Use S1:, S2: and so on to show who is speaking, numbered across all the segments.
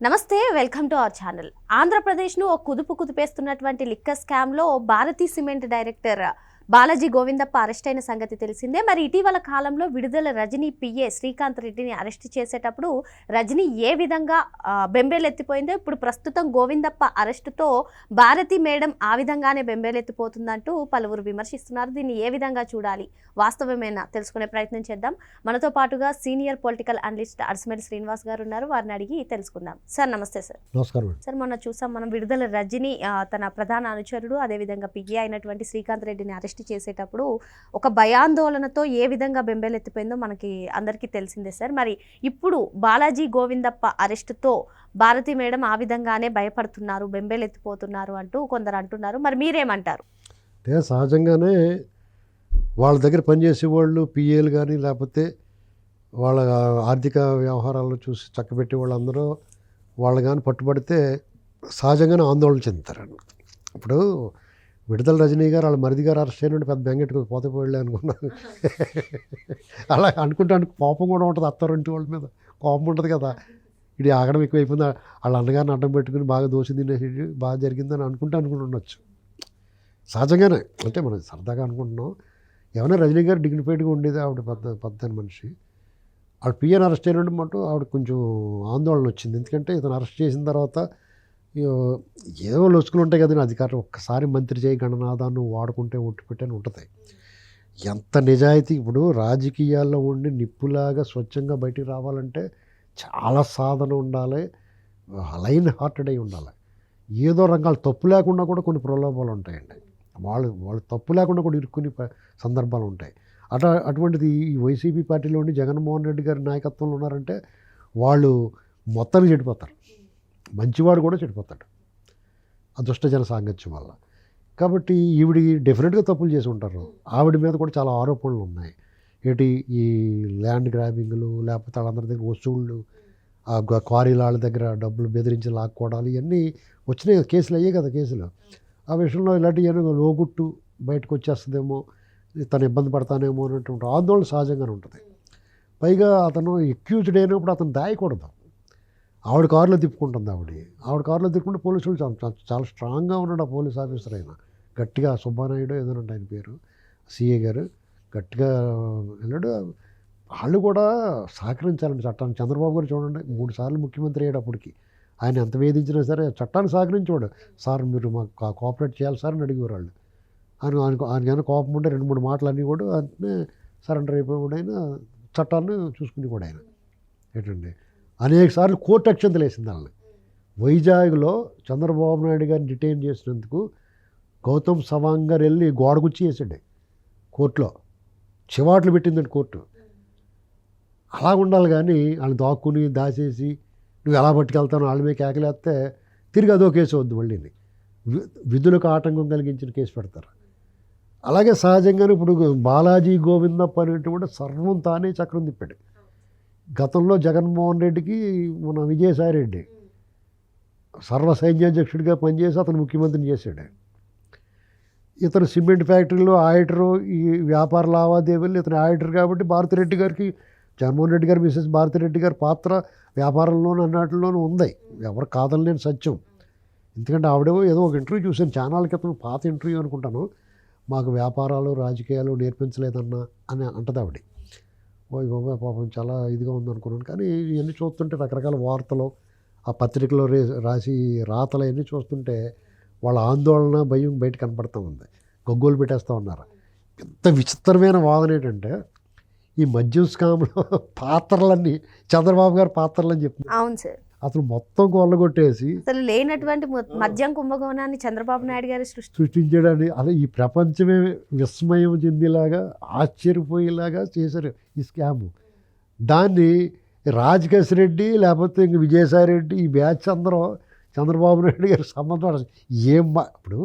S1: నమస్తే welcome to our channel. ఆంధ్రప్రదేశ్ను ఓ కుదుపు కుదిపేస్తున్నటువంటి లిక్కర్ స్కామ్లో Bharathi cement director Balaji Govindappa arrest అయిన సంగతి తెలిసిందే. మరి ఇటీవల కాలంలో విడుదల రజనీ పిఏ శ్రీకాంత్ రెడ్డిని అరెస్ట్ చేసేటప్పుడు రజనీ ఏ విధంగా బెంబేలెత్తిపోయిందో ఇప్పుడు ప్రస్తుతం గోవిందప్ప అరెస్టుతో భారతి మేడం ఆ విధంగానే బెంబేలెత్తిపోతుందంటూ పలువురు విమర్శిస్తున్నారు. దీన్ని ఏ విధంగా చూడాలి? వాస్తవమేనా? తెలుసుకునే ప్రయత్నం చేద్దాం. మనతో పాటుగా సీనియర్ పొలిటికల్ అనలిస్ట్ అర్సమేల్ శ్రీనివాస్ గారు ఉన్నారు. వారిని అడిగి తెలుసుకుందాం. సార్ నమస్తే సార్.
S2: నమస్కారం
S1: సార్ మొన్న చూసాం. మనం విడుదల రజని తన ప్రధాన అనుచరుడు అదేవిధంగా పిఏ అయినటువంటి శ్రీకాంత్ రెడ్డిని అరెస్ట్ చేసేటప్పుడు ఒక భయాందోళనతో ఏ విధంగా బెంబేలెత్తిపోయిందో మనకి అందరికీ తెలిసిందే సార్. మరి ఇప్పుడు బాలాజీ గోవిందప్ప అరెస్టుతో భారతి మేడం ఆ విధంగానే భయపడుతున్నారు బెంబేలెత్తిపోతున్నారు అంటూ కొందరు అంటున్నారు. మరి మీరేమంటారు?
S2: సహజంగానే వాళ్ళ దగ్గర పనిచేసే వాళ్ళు పిఏలు కానీ లేకపోతే వాళ్ళ ఆర్థిక వ్యవహారాలను చూసి చక్కబెట్టే వాళ్ళందరూ వాళ్ళు కానీ పట్టుబడితే సహజంగానే ఆందోళన చెందుతారు. ఇప్పుడు విడుదల రజనీ గారు వాళ్ళ మరిది గారు అరెస్ట్ అయినట్టు పెద్ద బెంగెట్టుకు పోతే పోయలే అనుకున్నాను అలా అనుకుంటే అనుకు కోపం కూడా ఉంటుంది అత్తారింటి వాళ్ళ మీద. కోపం ఉంటుంది కదా. ఇది ఆగడం ఎక్కువైపోయింది? వాళ్ళ అన్నగారిని అడ్డం పెట్టుకుని బాగా దోషి తినేసి బాగా జరిగిందని అనుకుంటే అనుకుంటూ ఉండొచ్చు. సహజంగానే అంటే మనం సరదాగా అనుకుంటున్నాం. ఏమైనా రజనీ గారు డిగ్నిఫైడ్గా ఉండేది ఆవిడ పెద్ద పెద్ద మనిషి. ఆవిడ పిఎన్ అరెస్ట్ అయినట్టు మటు ఆవిడ కొంచెం ఆందోళన వచ్చింది. ఎందుకంటే ఇతను అరెస్ట్ చేసిన తర్వాత ఏదో లొసుకులు ఉంటాయి కదండి అధికారులు. ఒక్కసారి మంత్రి చేయి గణనాదాన్ని వాడుకుంటే ఒట్టు పెట్టని ఉంటుంది. ఎంత నిజాయితీ. ఇప్పుడు రాజకీయాల్లో ఉండి నిప్పులాగా స్వచ్ఛంగా బయటికి రావాలంటే చాలా సాధన ఉండాలి. లైన్ హార్టెడ్ అయి ఉండాలి. ఏదో రంగాలు తప్పు లేకుండా కూడా కొన్ని ప్రలోభాలు ఉంటాయండి. వాళ్ళు వాళ్ళు తప్పు లేకుండా కూడా ఇరుక్కునే సందర్భాలు ఉంటాయి. అట అటువంటిది ఈ వైసీపీ పార్టీలో ఉండి జగన్మోహన్ రెడ్డి గారి నాయకత్వంలో ఉన్నారంటే వాళ్ళు మొత్తానికి చెడిపోతారు. మంచివాడు కూడా చెడిపోతాడు. అదృష్టజన సాంగత్యం వల్ల. కాబట్టి ఈవిడి డెఫినెట్గా తప్పులు చేసి ఉంటారు. ఆవిడ మీద కూడా చాలా ఆరోపణలు ఉన్నాయి. ఏంటి ఈ ల్యాండ్ గ్రాబింగ్లు లేకపోతే వాళ్ళందరి దగ్గర వసూళ్ళు ఆ క్వారీల వాళ్ళ దగ్గర డబ్బులు బెదిరించి లాక్కోవడాలు ఇవన్నీ వచ్చినాయి కదా, కేసులు అయ్యాయి కదా కేసులు. ఆ విషయంలో ఇలాంటివి ఏమైనా లోగుట్టు బయటకు వచ్చేస్తుందేమో తను ఇబ్బంది పడతానేమో అనేటువంటి ఆందోళన సహజంగానే ఉంటుంది. పైగా అతను ఎక్యూజ్డ్ అయినప్పుడు అతను దాయకూడదు. ఆవిడ కారులో తిప్పుకుంటుంది ఆవిడ. ఆవిడ కారులో తిప్పుకుంటే పోలీసులు చాలా చాలా స్ట్రాంగ్గా ఉన్నాడు ఆ పోలీస్ ఆఫీసర్ ఆయన. గట్టిగా సుబ్బానాయుడు ఏదో ఆయన పేరు. సిఏ గారు గట్టిగా వెళ్ళాడు. వాళ్ళు కూడా సహకరించాలండి చట్టాన్ని. చంద్రబాబు గారు చూడండి మూడు సార్లు ముఖ్యమంత్రి అయ్యేటప్పటికి ఆయన ఎంత వేధించినా సరే చట్టాన్ని సహకరించేవాడు. సార్ మీరు మాకు కోఆపరేట్ చేయాలి సార్ అని అడిగేవారు వాళ్ళు. ఆయన ఆయన ఆయన కోపం ఉంటే రెండు మూడు మాటలు అన్నీ కూడా అంటే సరెండర్ అయిపోయి కూడా ఆయన చట్టాన్ని చూసుకుని కూడా ఆయన. ఏంటండి? అనేక సార్లు కోర్టు అక్షంతలు వేసింది వాళ్ళని. వైజాగ్లో చంద్రబాబు నాయుడు గారిని డిటైన్ చేసినందుకు గౌతమ్ సవాంగ్ గారు వెళ్ళి గోడగుచ్చి వేసాడు కోర్టులో. చివాట్లు పెట్టిందండి కోర్టు. అలా ఉండాలి కానీ వాళ్ళని దాక్కుని దాచేసి నువ్వు ఎలా పట్టుకెళ్తాను వాళ్ళ మీద కేకలేస్తే తిరిగి అదో కేసు వద్దు మళ్ళీ. విధులకు ఆటంకం కలిగించిన కేసు పెడతారు. అలాగే సహజంగానే ఇప్పుడు బాలాజీ గోవిందప్ప అనేటువంటి సర్వం తానే చక్రం తిప్పాడు. గతంలో జగన్మోహన్ రెడ్డికి మన విజయసాయి రెడ్డి సర్వ సైన్యాధ్యక్షుడిగా పనిచేసి అతను ముఖ్యమంత్రిని చేశాడు. ఇతను సిమెంట్ ఫ్యాక్టరీలో ఆడిటరు ఈ వ్యాపార లావాదేవీలు ఇతను ఆడిటర్ కాబట్టి భారతిరెడ్డి గారికి జగన్మోహన్ రెడ్డి గారు మిసెస్ భారతిరెడ్డి గారి పాత్ర వ్యాపారంలోనూ అన్నిటిలోనూ ఉంది. ఎవరు కాదనలేని సత్యం. ఎందుకంటే ఆవిడేమో ఏదో ఒక ఇంటర్వ్యూ చూశాను. ఛానల్ క్రితం పాత ఇంటర్వ్యూ అనుకుంటాను. మాకు వ్యాపారాలు రాజకీయాలు నేర్పించలేదన్నా అని అంటది ఆవిడ. ఓ బాబాయ్ పాపం చాలా ఇదిగా ఉందనుకున్నాను. కానీ ఇవన్నీ చూస్తుంటే రకరకాల వార్తలు ఆ పత్రికలో రే రాసి రాతలు అవన్నీ చూస్తుంటే వాళ్ళ ఆందోళన భయం బయట కనపడుతూ ఉంది. గొగ్గోలు పెట్టేస్తూ ఉన్నారు. ఎంత విచిత్రమైన వాదన ఏంటంటే ఈ మద్యం స్కామ్లో పాత్రలన్నీ చంద్రబాబు గారు పాత్రలని చెప్తున్నారు
S1: అవును సార్.
S2: అసలు మొత్తం కొల్లగొట్టేసి
S1: అసలు లేనటువంటి మద్యం కుంభకోణాన్ని చంద్రబాబు నాయుడు గారు సృష్టి
S2: సృష్టించడానికి అదే ఈ ప్రపంచమే విస్మయం చెందేలాగా ఆశ్చర్యపోయేలాగా చేశారు ఈ స్కామ్. దాన్ని రాజకేశ్ రెడ్డి లేకపోతే ఇంక విజయసాయి రెడ్డి ఈ బ్యాచ్ అందరూ చంద్రబాబు నాయుడు గారి సంబంధం ఏం ఇప్పుడు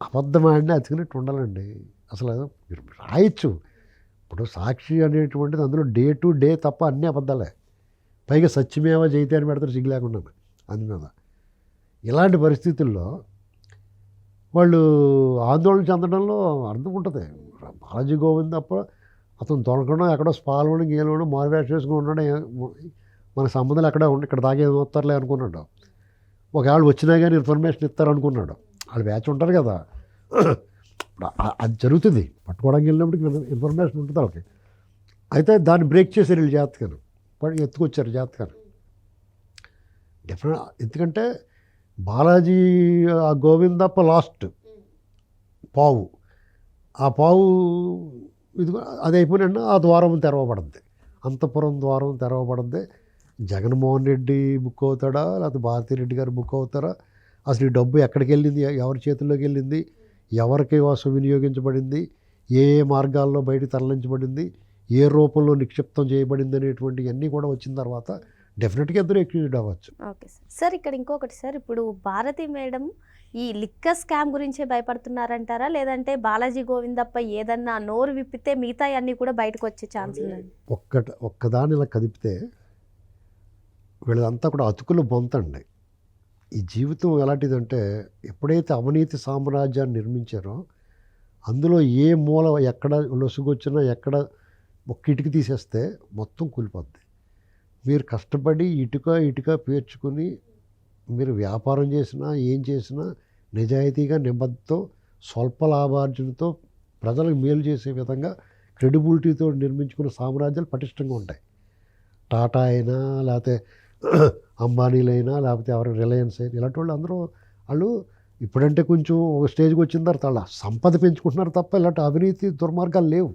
S2: అబద్ధం ఆడినా అతికినట్టు ఉండాలండి. అసలు మీరు రాయొచ్చు. ఇప్పుడు సాక్షి అనేటువంటిది అందులో డే టు డే తప్ప అన్నీ అబద్ధాలే. పైగా సత్యమేవ జైతే అని పెడతారు సిగ్గు లేకుండా. అందు మీద. ఇలాంటి పరిస్థితుల్లో వాళ్ళు ఆందోళన చెందడంలో అర్థం ఉంటుంది. బాలాజీ గోవిందప్ప అతను దొరకడం ఎక్కడో స్పాల్లోని గీలోనో మార్వేష్ వేసుకుని ఉండడం మన సంబంధాలు ఎక్కడ ఉండి ఇక్కడ దాకా వస్తారులే అనుకున్నాడు. ఒకవేళ వచ్చినా కానీ ఇన్ఫర్మేషన్ ఇస్తారు అనుకున్నాడు. వాళ్ళు బ్యాచ్ ఉంటారు కదా. ఇప్పుడు అది జరుగుతుంది. పట్టుకోవడానికి వెళ్ళినప్పుడు ఇన్ఫర్మేషన్ ఉంటుంది వాళ్ళకి. అయితే దాన్ని బ్రేక్ చేసి వీళ్ళు జాతకాన్ని ఎత్తుకొచ్చారు జాతకాన్ని డెఫినెట్ ఎందుకంటే బాలాజీ ఆ గోవిందప్ప లాస్ట్ పావు. ఆ పావు ఇది అది అయిపోయిన ఆ ద్వారం తెరవబడింది. అంతపురం ద్వారం తెరవబడింది. జగన్మోహన్ రెడ్డి బుక్ అవుతాడా? లేకపోతే భారతిరెడ్డి గారు బుక్ అవుతారా? అసలు ఈ డబ్బు ఎక్కడికి వెళ్ళింది? ఎవరి చేతుల్లోకి వెళ్ళింది? ఎవరికి కోసం వినియోగించబడింది? ఏ ఏ మార్గాల్లో బయట తరలించబడింది? ఏ రూపంలో నిక్షిప్తం చేయబడింది అనేటువంటి అన్నీ కూడా వచ్చిన తర్వాత డెఫినెట్గా ఇద్దరు ఎక్యూజ్డ్ అవ్వచ్చు.
S1: Okay sir. సార్ ఇక్కడ ఇంకొకటి సార్ ఇప్పుడు భారతి మేడం ఈ లిక్కర్ స్కామ్ గురించే భయపడుతున్నారంటారా? లేదంటే బాలాజీ గోవిందప్ప ఏదన్నా నోరు విప్పితే మిగతా అన్ని కూడా బయటకు వచ్చే ఛాన్స్ ఉందండి.
S2: ఒక్కట ఒక్కదాని ఇలా కదిపితే వీళ్ళంతా కూడా అతుకులు బొంతండి. ఈ జీవితం ఎలాంటిదంటే ఎప్పుడైతే అవినీతి సామ్రాజ్యాన్ని నిర్మించారో అందులో ఏ మూల ఎక్కడ లొసుగొచ్చినా ఎక్కడ ఒక ఇటుక తీసేస్తే మొత్తం కూలిపోద్ది. మీరు కష్టపడి ఇటుక ఇటుక పేర్చుకుని మీరు వ్యాపారం చేసినా ఏం చేసినా నిజాయితీగా నిబద్ధతో స్వల్ప లాభార్జనతో ప్రజలకు మేలు చేసే విధంగా క్రెడిబిలిటీతో నిర్మించుకున్న సామ్రాజ్యాలు పటిష్టంగా ఉంటాయి. టాటా అయినా లేకపోతే అంబానీలైనా లేకపోతే ఎవరు రిలయన్స్ అయినా ఇలాంటి వాళ్ళు అందరూ వాళ్ళు ఇప్పుడంటే కొంచెం ఒక స్టేజ్కి వచ్చిన తర్వాత వాళ్ళ సంపద పెంచుకుంటున్నారు తప్ప ఇలాంటి అవినీతి దుర్మార్గాలు లేవు.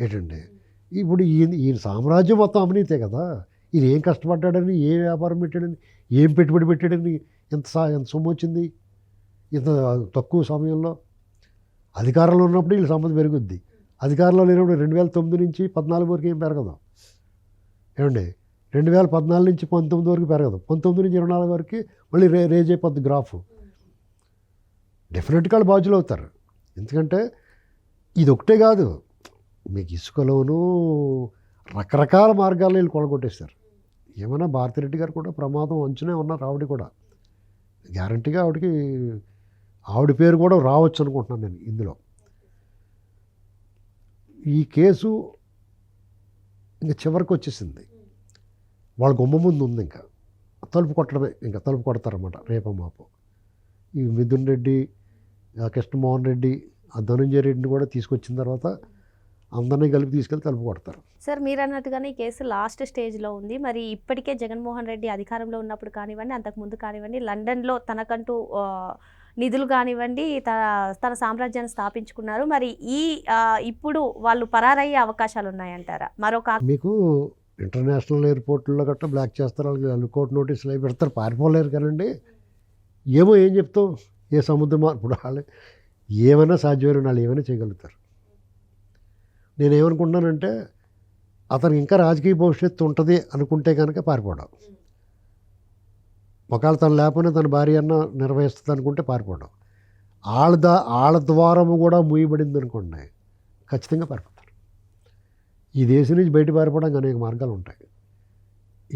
S2: ఏంటండి? ఇప్పుడు ఈయన ఈయన సామ్రాజ్యం మొత్తం అవినీతే కదా? ఈయన ఏం కష్టపడ్డాడని ఏ వ్యాపారం పెట్టాడని ఏం పెట్టుబడి పెట్టాడని ఎంత సా ఎంత సొమ్ము వచ్చింది? ఇంత తక్కువ సమయంలో? అధికారంలో ఉన్నప్పుడు వీళ్ళ సంపద పెరుగుద్ది. అధికారంలో లేనప్పుడు రెండు వేల తొమ్మిది నుంచి పద్నాలుగు వరకు ఏం పెరగదు. ఏమండి? రెండు వేల పద్నాలుగు నుంచి పంతొమ్మిది వరకు పెరగదు. పంతొమ్మిది నుంచి ఇరవై నాలుగు వరకు మళ్ళీ రే రేజ్ అయిపోద్ది గ్రాఫ్. డెఫినెట్గా వాళ్ళు బాధ్యులు అవుతారు ఎందుకంటే ఇది ఒకటే కాదు. మీకు ఇసుకలోనూ రకరకాల మార్గాల్లో వీళ్ళు కొలగొట్టేశారు. ఏమైనా భారతిరెడ్డి గారు కూడా ప్రమాదం అంచునే ఉన్నారు ఆవిడ కూడా. గ్యారంటీగా ఆవిడకి ఆవిడ పేరు కూడా రావచ్చు అనుకుంటున్నాను నేను ఇందులో. ఈ కేసు ఇంకా చివరికి వచ్చేసింది. వాళ్ళ గుమ్మ ముందు ఉంది ఇంకా. తలుపు కొట్టడమే ఇంకా తలుపు కొడతారన్నమాట రేప మాపు. ఈ మిథున్ రెడ్డి కృష్ణమోహన్ రెడ్డి ఆ ధనుంజయ రెడ్డిని కూడా తీసుకొచ్చిన తర్వాత అందరినీ కలిపి తీసుకెళ్ళి తలుపు కొడతారు.
S1: సార్ మీరు అన్నట్టుగానే ఈ కేసు లాస్ట్ స్టేజ్లో ఉంది. మరి ఇప్పటికే జగన్మోహన్ రెడ్డి అధికారంలో ఉన్నప్పుడు కానివ్వండి అంతకు ముందు కానివ్వండి లండన్లో తనకంటూ నిధులు కానివ్వండి తన తన సామ్రాజ్యాన్ని స్థాపించుకున్నారు. మరి ఈ ఇప్పుడు వాళ్ళు పరారయ్యే అవకాశాలు ఉన్నాయంటారా? మరొక
S2: మీకు ఇంటర్నేషనల్ ఎయిర్పోర్ట్లో గట్రా బ్లాక్ చేస్తారు. వాళ్ళకి వాళ్ళు కోర్టు నోటీసులు అవి పెడతారు. పారిపోలేరు కదండి. ఏమో ఏం చెప్తాం ఏ సముద్రం ఇప్పుడు వాళ్ళు ఏమైనా సాధ్యమైన వాళ్ళు ఏమైనా చేయగలుగుతారు. నేను ఏమనుకుంటున్నానంటే అతను ఇంకా రాజకీయ భవిష్యత్తు ఉంటుంది అనుకుంటే కనుక పారిపోవడం. ఒకవేళ తను లేకపోయినా తన భార్య అన్న నిర్వహిస్తుంది అనుకుంటే పారిపోవడం. వాళ్ళ దా వాళ్ళ ద్వారము కూడా మూయబడింది అనుకోండి ఖచ్చితంగా పారిపోతారు. ఈ దేశం నుంచి బయట పారిపోవడానికి అనేక మార్గాలు ఉంటాయి.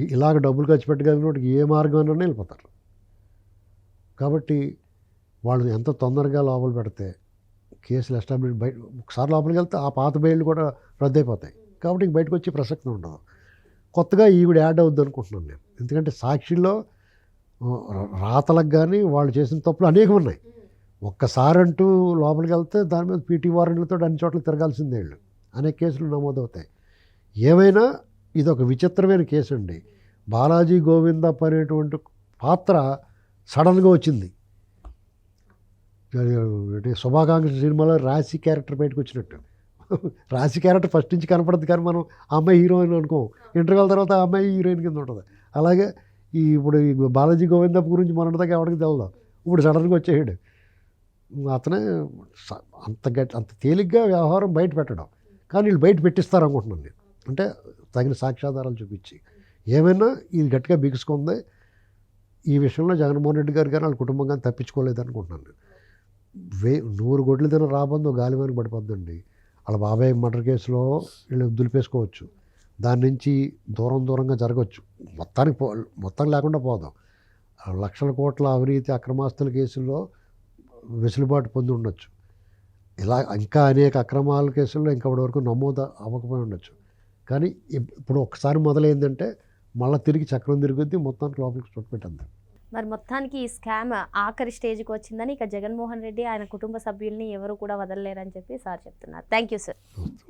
S2: ఇలాగ డబ్బులు ఖర్చు పెట్టగలిగినోటికి ఏ మార్గంలోనే వెళ్ళిపోతారు. కాబట్టి వాళ్ళు ఎంత తొందరగా లోపల పెడితే కేసులు ఎస్టాబ్లిష్ బయట ఒకసారి లోపలికి వెళ్తే ఆ పాత బెయిల్ కూడా రద్దయిపోతాయి. కాబట్టి ఇంక బయటకు వచ్చే ప్రసక్తి ఉండదు. కొత్తగా ఈవిడ యాడ్ అవుద్ది అనుకుంటున్నాను నేను. ఎందుకంటే సాక్షిలో రాతలకు కానీ వాళ్ళు చేసిన తప్పులు అనేకం ఉన్నాయి. ఒక్కసారి అంటూ లోపలికి వెళ్తే దాని మీద పీటీ వారెంట్లతో అన్ని చోట్ల తిరగాల్సిందే వీళ్ళు. అనేక కేసులు నమోదవుతాయి. ఏమైనా ఇది ఒక విచిత్రమైన కేసు అండి బాలాజీ గోవిందప్ప అనేటువంటి పాత్ర సడన్గా వచ్చింది. అంటే శుభాకాంక్ష సినిమాలో రాశి క్యారెక్టర్ బయటకు వచ్చినట్టు. రాశి క్యారెక్టర్ ఫస్ట్ నుంచి కనపడదు కానీ మనం అమ్మాయి హీరోయిన్ అనుకోం. ఇంటర్వెల్ తర్వాత ఆ అమ్మాయి హీరోయిన్ కింద ఉంటుంది. అలాగే ఈ ఇప్పుడు ఈ బాలాజీ గోవిందప్ప గురించి మొన్నటిదాకా ఎవరికి తెలదు ఇప్పుడు సడన్గా వచ్చేసాడు. అతనే అంత గట్టి అంత తేలిగ్గా వ్యవహారం బయట పెట్టడం. కానీ వీళ్ళు బయట పెట్టిస్తారు అనుకుంటున్నాను నేను. అంటే తగిన సాక్ష్యాధారాలు చూపించి. ఏమైనా ఇది గట్టిగా బిగుసుకుంది. ఈ విషయంలో జగన్మోహన్ రెడ్డి గారు కానీ వాళ్ళ కుటుంబం కానీ తప్పించుకోలేదు అనుకుంటున్నాను నేను. వే నూరు గొడ్లు తిన రాబందో గాలివానికి పడిపోద్దండి. వాళ్ళ బాబాయ్ మర్డర్ కేసులో వీళ్ళు దులిపేసుకోవచ్చు దాని నుంచి దూరం దూరంగా జరగవచ్చు మొత్తానికి పో మొత్తం లేకుండా పోదాం. లక్షల కోట్ల అవినీతి అక్రమాస్తుల కేసుల్లో వెసులుబాటు పొంది ఉండొచ్చు. ఇలా ఇంకా అనేక అక్రమాల కేసుల్లో ఇంకా వరకు నమోదు అవ్వకపోయి ఉండొచ్చు. కానీ ఇప్పుడు ఒకసారి మొదలైందంటే మళ్ళీ తిరిగి చక్రం తిరుగుద్ది మొత్తానికి లోపలికి చుట్టుపెట్టద్దాం
S1: మరి మొత్తానికి ఈ స్కామ్ ఆఖరి స్టేజ్కి వచ్చిందని ఇక జగన్మోహన్ రెడ్డి ఆయన కుటుంబ సభ్యుల్ని ఎవరు కూడా వదలలేరని చెప్పి సార్ చెప్తున్నారు. Thank you sir.